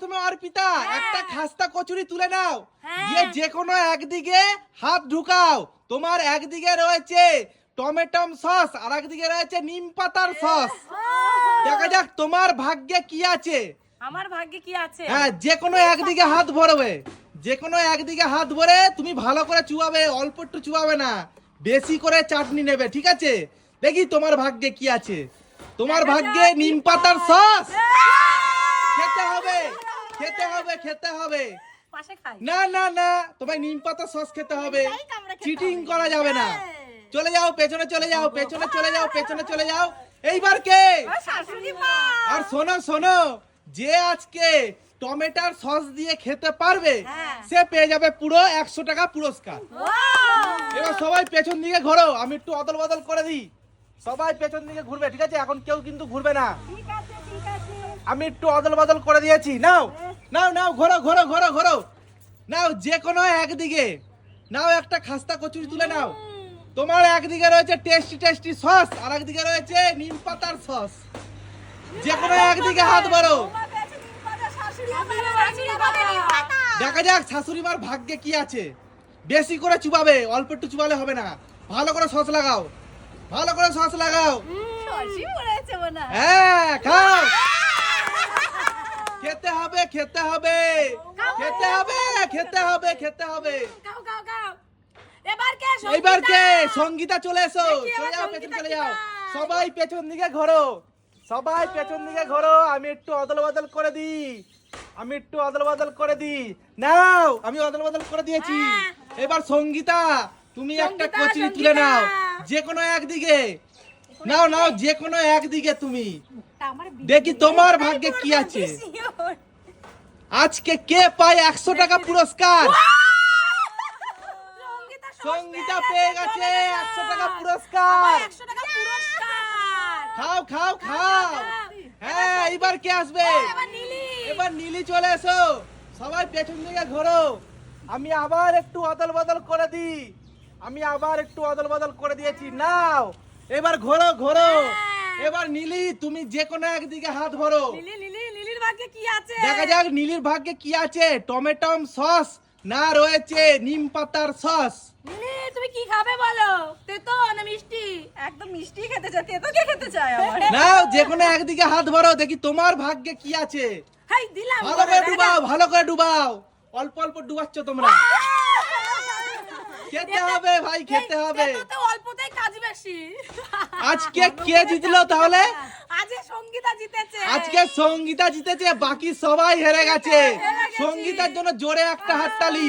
প্রথমে অর্পিতা একটা খাস্তা কচুরি তুলে নাও। হ্যাঁ। দিয়ে যে কোনো একদিকে হাত ঢুকাও। তোমার একদিকে রয়েছে টমেটম সস আর একদিকে রয়েছে নিম পাতার সস। দেখা যাক তোমার ভাগ্যে কি আছে। আমার ভাগ্যে কি আছে? হ্যাঁ যে কোনো একদিকে হাত ভরবে। যে কোনো একদিকে হাত ভরে তুমি ভালো করে চুয়াবে অল্প একটু চুয়াবে না। বেশি করে চাটনি নেবে ঠিক আছে? দেখি তোমার ভাগ্যে কি আছে। তোমার ভাগ্যে নিম পাতার সস। খেতে হবে। খেতে হবে খেতে হবে। পাশে খাই। না না না তোমায় নিম পাতার সস খেতে হবে। চিটিং করা যাবে না। চলে যাও পেছনে চলে যাও পেছনে চলে যাও পেছনে চলে যাও। এইবার কে? আর শোনো শোনো যে আজকে টমেটার সস দিয়ে খেতে পারবে হ্যাঁ। সে পেয়ে যাবে পুরো একশো টাকা পুরস্কার। এবার সবাই পেছন দিকে ঘোরো আমি একটু অদল বদল করে দিই। সবাই পেছন দিকে ঘুরবে ঠিক আছে? এখন কেউ কিন্তু ঘুরবে না। আমি একটু অদল বদল করে দিয়েছি নাও। নাও নাও ঘোরো ঘোরো ঘোরো ঘোরো নাও যে কোনো একদিকে। নাও একটা খাস্তা কচুরি তুলে নাও। তোমার একদিকে রয়েছে টেস্টি টেস্টি সস আর একদিকে রয়েছে নিম পাতার সস যে কোনো একদিকে হাত বাড়ো। দেখা যাক শাশুড়ি মার ভাগ্যে কি আছে। বেশি করে চুবাবে অল্প একটু চুবালে হবে না। ভালো করে সস লাগাও। ভালো করে সস লাগাও। হয়। খেতে হবে খেতে হবে। খেতে হবে খেতে হবে খেতে হবে। এবার কে সঙ্গীতা? চলে এসো। চলে যাও পেছন চলে যাও। সবাই পেছন দিকে ঘোরো। সবাই পেছন দিকে ঘোরো। আমি একটু অদল বদল করে দিই। আমি একটু অদল বদল করে দিই। নাও আমি অদল বদল করে দিয়েছি। হ্যাঁ। এবার সঙ্গীতা তুমি একটা কচুরি তুলে নাও। যে কোনো একদিকে। নাও নাও যে কোনো একদিকে তুমি। দেখি তোমার ভাগ্যে কি আছে। আজকে কে পায় একশো টাকা পুরস্কার? সঙ্গীতা পেয়ে গেছে একশো টাকা পুরস্কার। আমার 100 টাকা পুরস্কার খাও খাও খাও। হ্যাঁ এইবার কে আসবে? এবার নীলি চলে এসো। সবাই পেছন দিকে ঘোরো। আমি আবার একটু অদল বদল করে দিই। আমি আবার একটু অদল বদল করে দিয়েছি। নাও এবার ঘোরো ঘোরো। এবার নীলি তুমি যে কোনো একদিকে হাত ভরো লিলির ভাগ্যে কি আছে? দেখা যাক নীলির ভাগ্যে কি আছে। টমেটম সস না রয়েছে নিম পাতার সস। লিলি তুমি কি খাবে বলো? তেতো না মিষ্টি? একদম মিষ্টি খেতে চাই তেতো কে খেতে চায় আমার? নাও যে কোনো একদিকে হাত ভরো দেখি তোমার ভাগ্যে কি আছে। হাই দিলাম ভালো করে ডুবাও ভালো করে ডুবাও। অল্প অল্প ডুবাচ্ছ তোমরা। খেতে হবে ভাই খেতে হবে। অল্পতেই কাজ বেশি। আজকে কে জিতলো তাহলে? সঙ্গীতা জিতেছে। আজকে সঙ্গীতা জিতেছে বাকি সবাই হেরে গেছে। সঙ্গীতার জন্য জোরে একটা হাততালি।